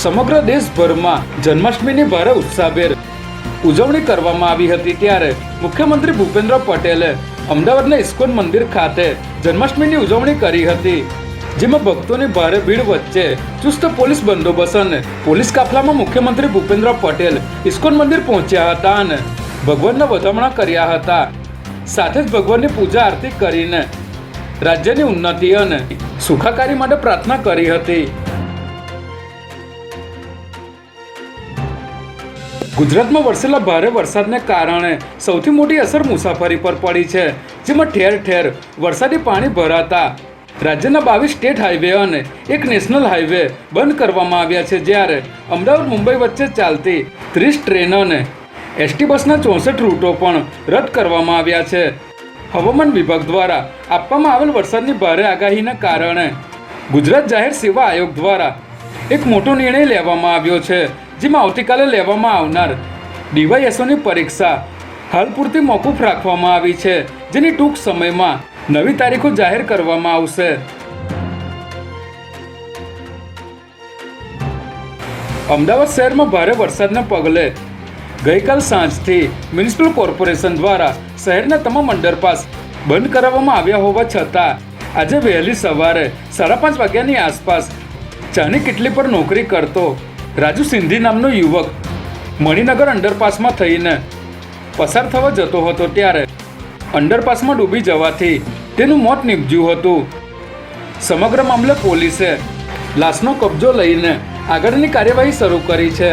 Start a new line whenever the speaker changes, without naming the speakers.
સમગ્ર દેશભરમાં જન્માષ્ટમીની ભારે ઉત્સાહભેર ઉજવણી કરવામાં આવી હતી ત્યારે મુખ્યમંત્રી ભૂપેન્દ્ર પટેલે અમદાવાદના ઇસ્કોન મંદિર ખાતે જન્માષ્ટમીની ઉજવણી કરી હતી, જેમાં ભક્તોની ભારે ભીડ વચ્ચે ચુસ્ત પોલીસ બંદોબસ્ત અને પોલીસ કાફલામાં મુખ્યમંત્રી ભૂપેન્દ્ર પટેલ ઇસ્કોન મંદિર પહોંચ્યા હતા અને ભગવાનના વધામણા કર્યા હતા. સાથે જ ભગવાનની પૂજા આરતી કરીને રાજ્યની ઉન્નતિ અને સુખાકારી માટે પ્રાર્થના કરી હતી. ગુજરાતમાં વરસેલા ભારે વરસાદને કારણે સૌથી મોટી અસર મુસાફરી પર પડી છે, જેમાં ઠેર ઠેર વરસાદી પાણી ભરાતા રાજ્યના બાવીસ સ્ટેટ હાઈવે અને એક નેશનલ હાઈવે બંધ કરવામાં આવ્યા છે. જ્યારે અમદાવાદ, મુંબઈ વચ્ચે ચાલતી ત્રીસ ટ્રેનોને એસટી બસના ચોસઠ રૂટો પણ રદ કરવામાં આવ્યા છે. હવામાન વિભાગ દ્વારા આપવામાં આવેલ વરસાદની ભારે આગાહીના કારણે ગુજરાત જાહેર સેવા આયોગ દ્વારા એક મોટો નિર્ણય લેવામાં આવ્યો છે. જેમાં આવતીકાલે લેવામાં આવનાર ડીવાયએસઓની પરીક્ષા હાલ પૂરતી મોકૂફ રાખવામાં આવી છે, જેની ટૂંક સમયમાં નવી તારીખો જાહેર કરવામાં આવશે. અમદાવાદ શહેરમાં ભારે વરસાદના પગલે ગઈકાલ સાંજથી મ્યુનિસિપલ કોર્પોરેશન દ્વારા શહેરના તમામ અંડરપાસ બંધ કરાવવામાં આવ્યા હોવા છતાં, આજે વહેલી સવારે સાડા પાંચ વાગ્યાની આસપાસ ચાની કેટલી પર નોકરી કરતો રાજુ સિંધી નામનો યુવક મણિનગર અંડરપાસમાં થઈને પસાર થવા જતો હતો ત્યારે. અંડરપાસમાં ડૂબી જવાથી તેનું મોત નીપજ્યું હતું. સમગ્ર મામલે પોલીસે લાશનો કબજો લઈને આગળની કાર્યવાહી શરૂ કરી છે.